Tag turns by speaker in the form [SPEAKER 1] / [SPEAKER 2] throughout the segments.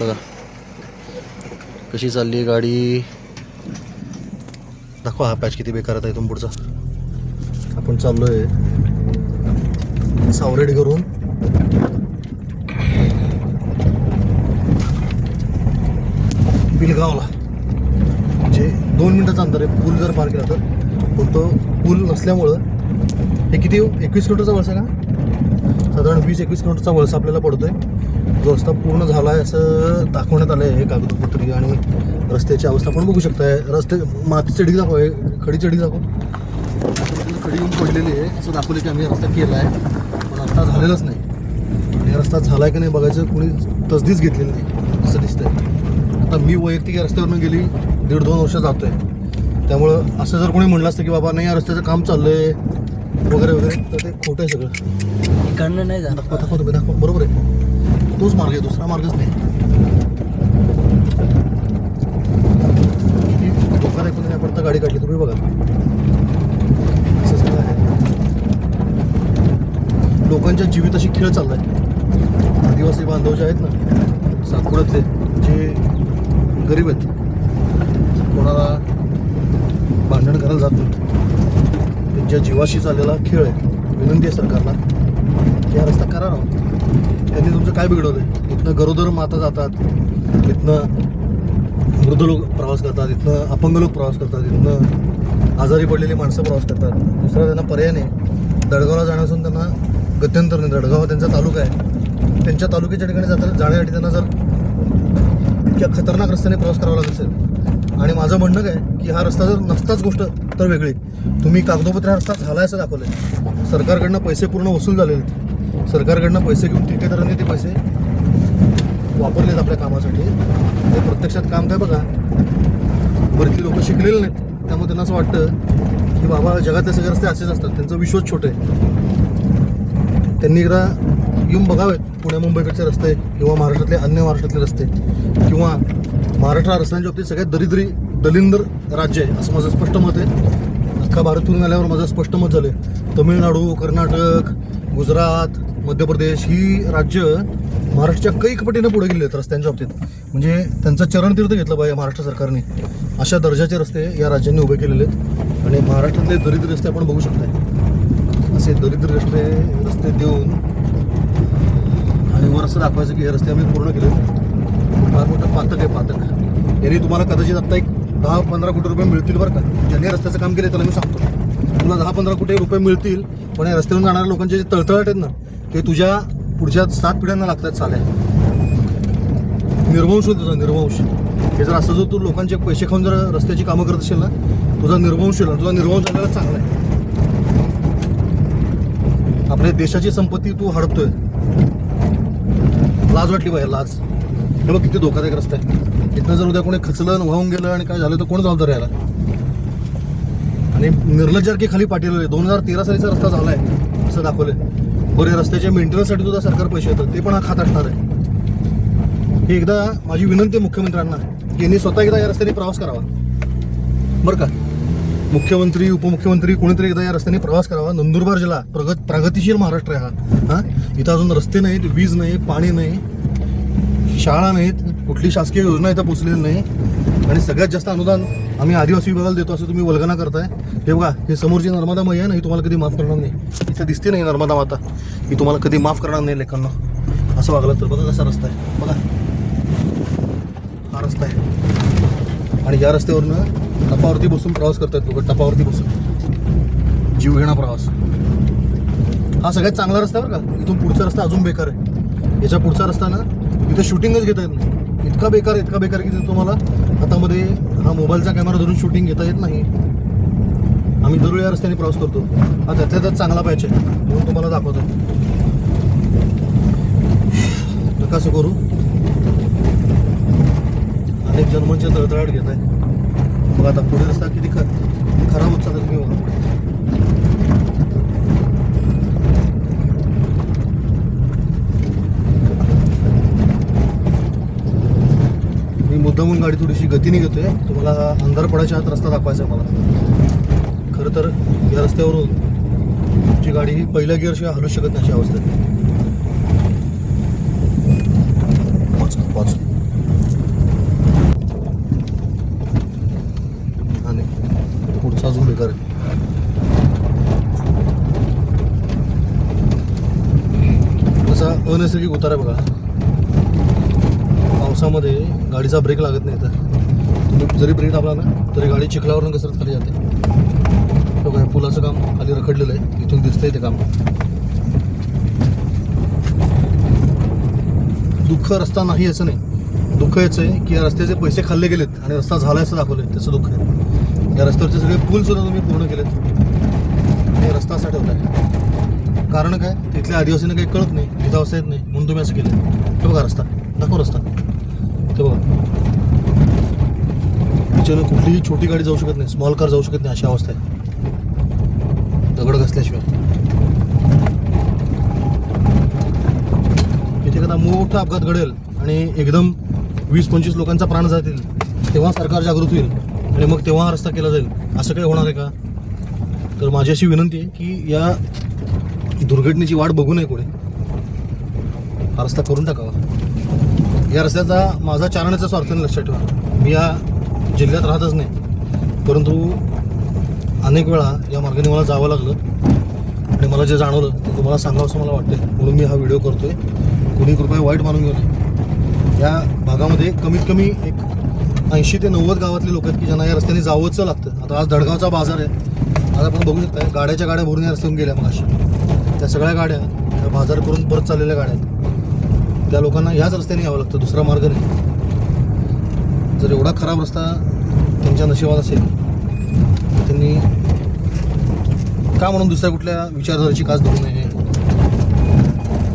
[SPEAKER 1] बघा. कशी चालली आहे गाडी? दाखवा हा पॅच किती बेकार आहे इथून पुढचा. आपण चाललो आहे सावरेड करून बिलगावला. जे दोन मिनटाचं अंतर आहे पूल जर पार केला तर. पण तो पूल नसल्यामुळं हे किती एकवीस किलोमीटरचा वळसा का साधारण वीस एकवीस किलोमीटरचा वळसा आपल्याला पडतो आहे रस्ता पूर्ण झाला आहे असं दाखवण्यात आलं आहे कागदपत्री आणि रस्त्याची अवस्था पण बघू शकताय. रस्ते माती चढी दाखव हे खडी चढी दाखव. खडी येऊन पडलेली आहे. असं दाखवलं की आम्ही रस्ता केला आहे पण रस्ता झालेलाच नाही. आणि रस्ता झाला आहे की नाही बघायचं कोणी तसदीच घेतलेली नाही असं दिसतंय. आता मी वैयक्तिक या रस्त्यावरनं गेली दीड दोन वर्ष जातोय. त्यामुळं असं जर कोणी म्हणलं असतं की बाबा नाही या रस्त्याचं काम चाललंय वगैरे वगैरे तर ते खोटं आहे सगळं.
[SPEAKER 2] इकडनं नाही जाणार.
[SPEAKER 1] दाखवा दाखवा तुम्ही दाखवा. बरोबर आहे. तोच मार्ग आहे दुसरा मार्गच नाही. किती धोका ऐकून नाही पडता गाडी काढली तुम्ही बघा. असं सगळं आहे. लोकांच्या जीविताशी खेळ चाललाय. आदिवासी बांधव जे आहेत ना सातपुड्यातले जे गरीब आहेत कोणाला भांडण करायला जात नाही. त्यांच्या जीवाशी चाललेला खेळ आहे. विनंती आहे सरकारला. की हा रस्ता करा त्यांनी तुमचं काय बिघडवलं इथनं गरोदर माता जातात इथनं वृद्ध लोक प्रवास करतात इथनं अपंग लोक प्रवास करतात इथनं आजारी पडलेली माणसं प्रवास करतात. दुसरा त्यांना पर्याय नाही. दडगावला जाण्यासून त्यांना गत्यंतर नाही. दडगाव हा त्यांचा तालुका आहे. त्यांच्या तालुक्याच्या ठिकाणी जाता जाण्यासाठी त्यांना जर इतक्या खतरनाक रस्त्याने प्रवास करावा लागत असेल. आणि माझं म्हणणं काय? की हा रस्ता जर नसताच गोष्ट तर वेगळी. तुम्ही कागदोपत्र हा रस्ता झाला असं दाखवलं सरकारकडनं पैसे पूर्ण वसूल झालेले आहेत. सरकारकडनं पैसे घेऊन ठेकेदारांनी ते पैसे वापरलेत आपल्या कामासाठी. ते प्रत्यक्षात काम काय बघा बरीचली लोक शिकलेले नाहीत. त्यामुळे त्यांना असं वाटतं की बाबा जगातले सगळे रस्ते असेच असतात. त्यांचं विश्वच छोटे त्यांनी एकदा येऊन बघावेत पुणे मुंबईकडचे रस्ते किंवा महाराष्ट्रातले अन्य महाराष्ट्रातले रस्ते किंवा महाराष्ट्र रस्त्यांच्या बाबतीत सगळ्यात दरिद्री दलिंदर राज्य आहे असं माझं स्पष्ट मत आहे. अख्खा भारत फिरून आल्यावर माझं स्पष्ट मत झालं आहे तमिळनाडू कर्नाटक गुजरात मध्य प्रदेश ही राज्य महाराष्ट्राच्या कैक पटीनं पुढे गेले आहेत रस्त्यांच्या बाबतीत. म्हणजे त्यांचं चरणतीर्थ घेतलं पाहिजे महाराष्ट्र सरकारने. अशा दर्जाचे रस्ते या राज्यांनी उभे केलेले आहेत. आणि महाराष्ट्रातले दरिद्र रस्ते आपण बघू शकताय. असे दरिद्र रस्ते रस्ते देऊन आणि वर असं दाखवायचं की हे रस्ते आम्ही पूर्ण केले फार मोठं पातक आहे पातक. यांनी तुम्हाला कदाचित आत्ता एक दहा पंधरा कोटी रुपये मिळतील बरं का? ज्यांनी रस्त्याचं काम केलं त्याला मी सांगतो. तुला दहा पंधरा कोटी रुपये मिळतील पण या रस्त्यावरून जाणाऱ्या लोकांचे जे तळतळाट आहेत ना ते तुझ्या पुढच्या सात पिढ्यांना लागतात चालेल निर्वंश होईल तुझा निर्वंश. हे जर असं जर तू लोकांचे पैसे खाऊन जर रस्त्याची कामं करत असेल ना तुझा निर्वंश तुझा निर्वंश झालेला चांगला आहे. आपल्या देशाची संपत्ती तू हडपतोय. लाज वाटली पाहिजे लाज. हे बघ किती धोकादायक रस्ता आहे. इथनं जर उद्या कोणी खचलं आणि वाहून गेलं आणि काय झालं तर कोण जबाबदार याला? आणि निर्लज्जारकी खाली पाठवलेले दोन हजार तेरा सालीचा रस्ता झाला आहे असं दाखवलंय. बरं या रस्त्याच्या मेंटेनन्ससाठी सुद्धा सरकार पैसे येतात ते पण हा खात असणार आहे. हे एकदा माझी विनंती आहे मुख्यमंत्र्यांना की यांनी स्वतः एकदा या रस्त्याने प्रवास करावा. बरं का? मुख्यमंत्री उपमुख्यमंत्री कोणीतरी एकदा या रस्त्याने प्रवास करावा. नंदुरबार जिल्हा प्रगत प्रगतिशील महाराष्ट्र आहे हा. हा? इथं अजून रस्ते नाहीत वीज नाही पाणी नाही शाळा नाहीत कुठली शासकीय योजना इथं पोचलेली नाही. आणि सगळ्यात जास्त अनुदान आम्ही आदिवासी विभागाला देतो असं तुम्ही वल्गना करताय. हे बघा हे समोरची नर्मदा मैया आहे ना ही तुम्हाला कधी माफ करणार नाही. इथं दिसते नाही नर्मदा माता. ही तुम्हाला कधी माफ करणार नाही लेखांना असं वागलं तर बघा कसा रस्ता आहे. बघा. हा रस्ता आहे. आणि या रस्त्यावरनं टपावरती बसून प्रवास करतात लोक टपावरती बसून. जीवघेणा प्रवास. हा सगळ्यात चांगला रस्ता बरं का. इथून पुढचा रस्ता अजून बेकार आहे. याच्या पुढचा रस्ता ना इथं शूटिंगच घेता येत नाही. इतका बेकार इतका बेकार आहे की तुम्हाला हातामध्ये हा मोबाईलचा कॅमेरा धरून शूटिंग घेता येत नाही. आम्ही दररोज या रस्त्याने प्रवास करतो. हा त्यातल्या त्यात चांगला पाहिजे म्हणून तुम्हाला दाखवतो. नका असं करू. अनेक जन्मांचे तळतळाट घेत आहे मग आता पुढे रस्ता किती ख खराब होत चालत तुम्ही बघा. मुद्दामून गाडी थोडीशी गती निघतोय आहे तुम्हाला अंधार पडायच्या आत रस्ता दाखवायचा आहे मला. खरं तर या रस्त्यावरून तुमची गाडी ही पहिल्या गिअरशिवाय हलू शकत नाही अशी अवस्था पाच पाच आणि पुढचा अजून बेकार असा अनैसर्गिक उतारा बघा. पावसामध्ये गाडीचा ब्रेक लागत नाही तर. तुम्ही जरी ब्रेक दाबला ना तरी गाडी चिखलावरून कसरत खाली जाते. बघा हे पुलाचं काम खाली रखडलेलं आहे. इथून दिसतंय ते काम. दुःख रस्ता नाही असं नाही. दुःख याचं आहे की या रस्त्याचे पैसे खाल्ले गेलेत आणि रस्ता झाला असं दाखवले त्याचं दुःख आहे. या रस्त्यावरचे सगळे पूल सुद्धा तुम्ही पूर्ण केलेत. हे रस्ता असा आहे कारण काय? तिथल्या आदिवासींना काही कळत नाही तिथं अवस्था येत नाही. म्हणून तुम्ही असं केलं ते बघा रस्ता. दाखव रस्ता. ते बघा. त्याच्यानं कुठलीही छोटी गाडी जाऊ शकत नाही स्मॉल कार जाऊ शकत नाही अशी अवस्था आहे. दगड घसल्याशिवाय. इथे कदा मोठा अपघात घडेल आणि एकदम वीस पंचवीस लोकांचा प्राण जातील तेव्हा सरकार जागृत होईल आणि मग तेव्हा हा रस्ता केला जाईल. असं काही होणार आहे का? तर माझी अशी विनंती आहे की या दुर्घटनेची वाट बघू नये कोणी. हा रस्ता करून टाकावा. या रस्त्याचा माझा चालण्याचा स्वार्थाने लक्षात ठेवा. मी या जिल्ह्यात राहतच नाही. परंतु अनेक वेळा या मार्गाने मला जावं लागलं आणि मला जे जाणवलं ते तुम्हाला सांगावं असं मला वाटते म्हणून मी हा व्हिडिओ करतोय. कोणी कृपया वाईट मानून घेऊ नये. या भागामध्ये कमीत कमी एक ऐंशी ते नव्वद गावातले लोक आहेत की ज्यांना या रस्त्याने जावंच लागतं. आता आज दडगावचा बाजार आहे. आज आपण बघू शकता गाड्याच्या गाड्या भरून या रस्त्यातून गेल्या मग अशा त्या सगळ्या गाड्या त्या बाजार करून परत चाललेल्या गाड्या आहेत. त्या लोकांना ह्याच रस्त्याने यावं लागतं दुसरा मार्ग नाही. जर एवढा खराब रस्ता त्यांच्या नशिबात असेल तर त्यांनी का म्हणून दुसऱ्या कुठल्या विचारधाराची कास धरू नये?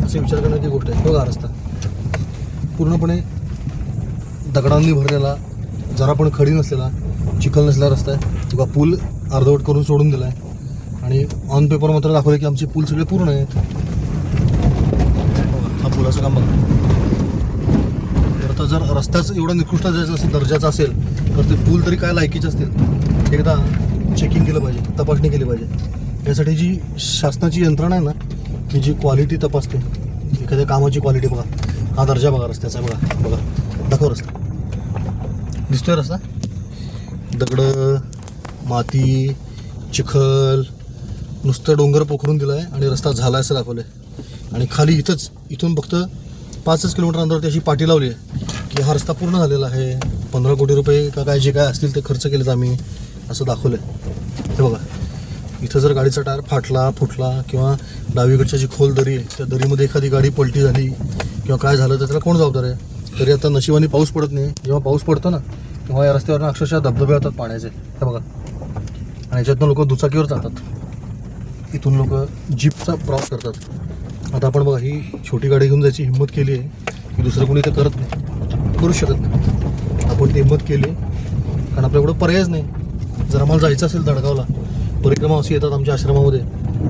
[SPEAKER 1] असे विचार करण्याची गोष्ट आहे. बघा रस्ता. पूर्णपणे दगडांनी भरलेला जरा पण खडी नसलेला चिखल नसलेला रस्ता आहे. किंवा पूल अर्धवट करून सोडून दिला आहे आणि ऑन पेपर मात्र दाखवलं की आमचे पूल सगळे पूर्ण आहेत. पुलाचं काम बघा. तर आता जर रस्त्याचं एवढं निकृष्ट जायचं असेल दर्जाचं असेल तर ते पूल तरी काय लायकीचे असतील? एकदा चेकिंग केलं पाहिजे तपासणी केली पाहिजे. यासाठी जी शासनाची यंत्रणा आहे ना ती जी क्वालिटी तपासते. एखाद्या कामाची क्वालिटी बघा. हा दर्जा बघा रस्त्याचा बघा बघा. दाखव रस्ता. दिसतोय रस्ता? दगडं माती चिखल नुसतं डोंगर पोखरून दिलं आहे आणि रस्ता झाला असं दाखवलं आहे आणि खाली इथंच इथून फक्त पाचच किलोमीटर अंतरावरती अशी पाटी लावली आहे की हा रस्ता पूर्ण झालेला आहे. पंधरा कोटी रुपये का काय जे काय असतील ते खर्च केलेत आम्ही असं दाखवलं आहे हे बघा इथं जर गाडीचा टायर फाटला फुटला किंवा डावीकडच्या जी खोल दरी आहे त्या दरीमध्ये एखादी गाडी पलटी झाली किंवा काय झालं तर त्याला कोण जबाबदार आहे? तरी आता नशिबाने पाऊस पडत नाही. जेव्हा पाऊस पडतो ना तेव्हा या रस्त्यावरनं अक्षरशः धबधबे होतात पाण्याचे. हे बघा. आणि याच्यातनं लोक दुचाकीवर जातात. इथून लोक जीपचा प्रवास करतात. आता आपण बघा ही छोटी गाडी घेऊन जायची हिंमत केली आहे. की दुसरं कोणी ते करत नाही. करू शकत नाही. आपण ती हिंमत केली कारण आपल्याकडं पर्यायच नाही. जर आम्हाला जायचं असेल दडगावला परिक्रमा अशी येतात आमच्या आश्रमामध्ये.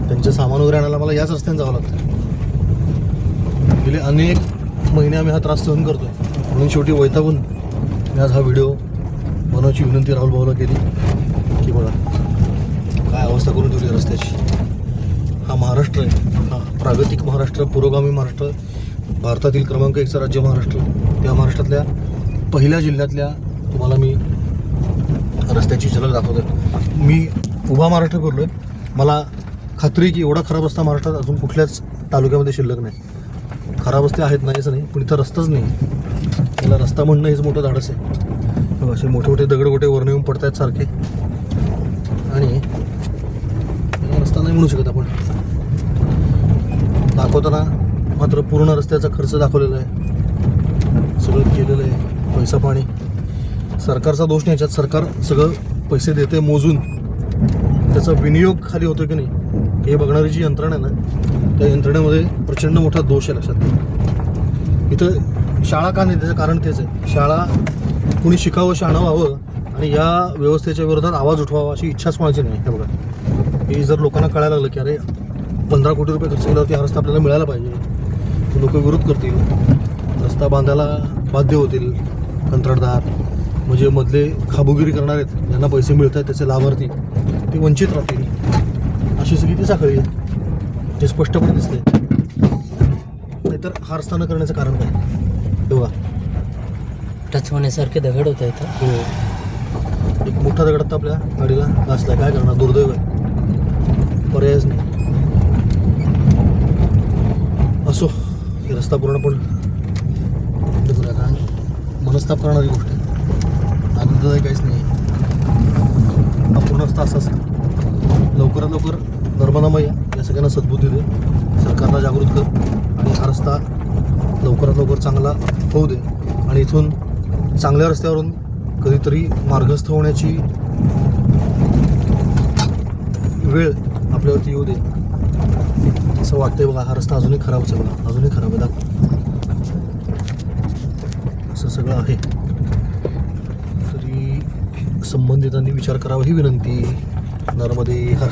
[SPEAKER 1] त्यांचं सामान वगैरे आणायला मला याच रस्त्याने जावं लागतं. गेले अनेक महिने आम्ही हा त्रास सहन करतो म्हणून शेवटी वैतागून मी आज हा व्हिडिओ बनवायची विनंती राहुल भाऊला केली. की बघा काय अवस्था करून ठेवली रस्त्याची. हा महाराष्ट्र आहे. हा प्रागतिक महाराष्ट्र पुरोगामी महाराष्ट्र भारतातील क्रमांक एकचं राज्य महाराष्ट्र. त्या महाराष्ट्रातल्या पहिल्या जिल्ह्यातल्या तुम्हाला मी रस्त्याची झलक दाखवतो मी उभा महाराष्ट्र करलोय मला खात्री आहे की एवढा खराब रस्ता महाराष्ट्रात अजून कुठल्याच तालुक्यामध्ये शिल्लक नाही. खराब रस्ते आहेत नाहीच नाही पण इथं रस्ताच नाही. त्याला रस्ता म्हणणं हेच मोठं धाडस आहे. असे मोठे मोठे दगड गोटे वर्ण येऊन पडतायत सारखे आणि याला रस्ता नाही म्हणू शकत आपण. दाखवताना मात्र पूर्ण रस्त्याचा खर्च दाखवलेला आहे. सगळं केलेलं आहे. पैसा पाणी. सरकारचा दोष नाही याच्यात सरकार सगळं पैसे देते मोजून. त्याचा विनियोग खाली होतो की नाही हे बघणारी जी यंत्रणा आहे ना त्या यंत्रणेमध्ये प्रचंड मोठा दोष आहे लक्षात इथं शाळा का नाही त्याचं कारण तेच आहे. शाळा कुणी शिकावं शहाणं व्हावं आणि या व्यवस्थेच्या विरोधात आवाज उठवावा अशी इच्छाच कोणाची नाही हे बघा. हे जर लोकांना कळायला लागलं की अरे पंधरा कोटी रुपये खर्च केल्यावरती हा रस्ता आपल्याला मिळायला पाहिजे. लोक विरोध करतील. रस्ता बांधायला बाध्य होतील कंत्राटदार. म्हणजे मधले खाबुगिरी करणार आहेत ज्यांना पैसे मिळत आहेत त्याचे लाभार्थी ते वंचित राहतील. अशी सगळी ती साखळी आहे. ते स्पष्टपणे दिसते नाहीतर हा रस्ता न करण्याचं कारण काय? हे बघा.
[SPEAKER 2] टच होण्यासारखे दगड होत इथं
[SPEAKER 1] हो. एक मोठा दगड आता आपल्या गाडीला घासलाय काय करणार? दुर्दैव आहे. पर्यायच नाही. असो हे रस्ता पूर्ण पण कारण मनस्ताप करणारी गोष्ट आहे. आनंददायी काहीच नाही हा पूर्ण रस्ता असाच आहे. लवकरात लवकर नर्मदामय या सगळ्यांना सद्बुद्धी दे. सरकारला जागृत कर. आणि हा रस्ता लवकरात लवकर चांगला होऊ दे. आणि इथून चांगल्या रस्त्यावरून कधीतरी मार्गस्थ होण्याची वेळ आपल्यावरती येऊ दे. असं वाटतंय बघा हा रस्ता अजूनही खराबच आहे बघा अजूनही खराब आहे दाखव. असं सगळं आहे. तरी संबंधितांनी विचार करावा ही विनंती. नर्मदे हर.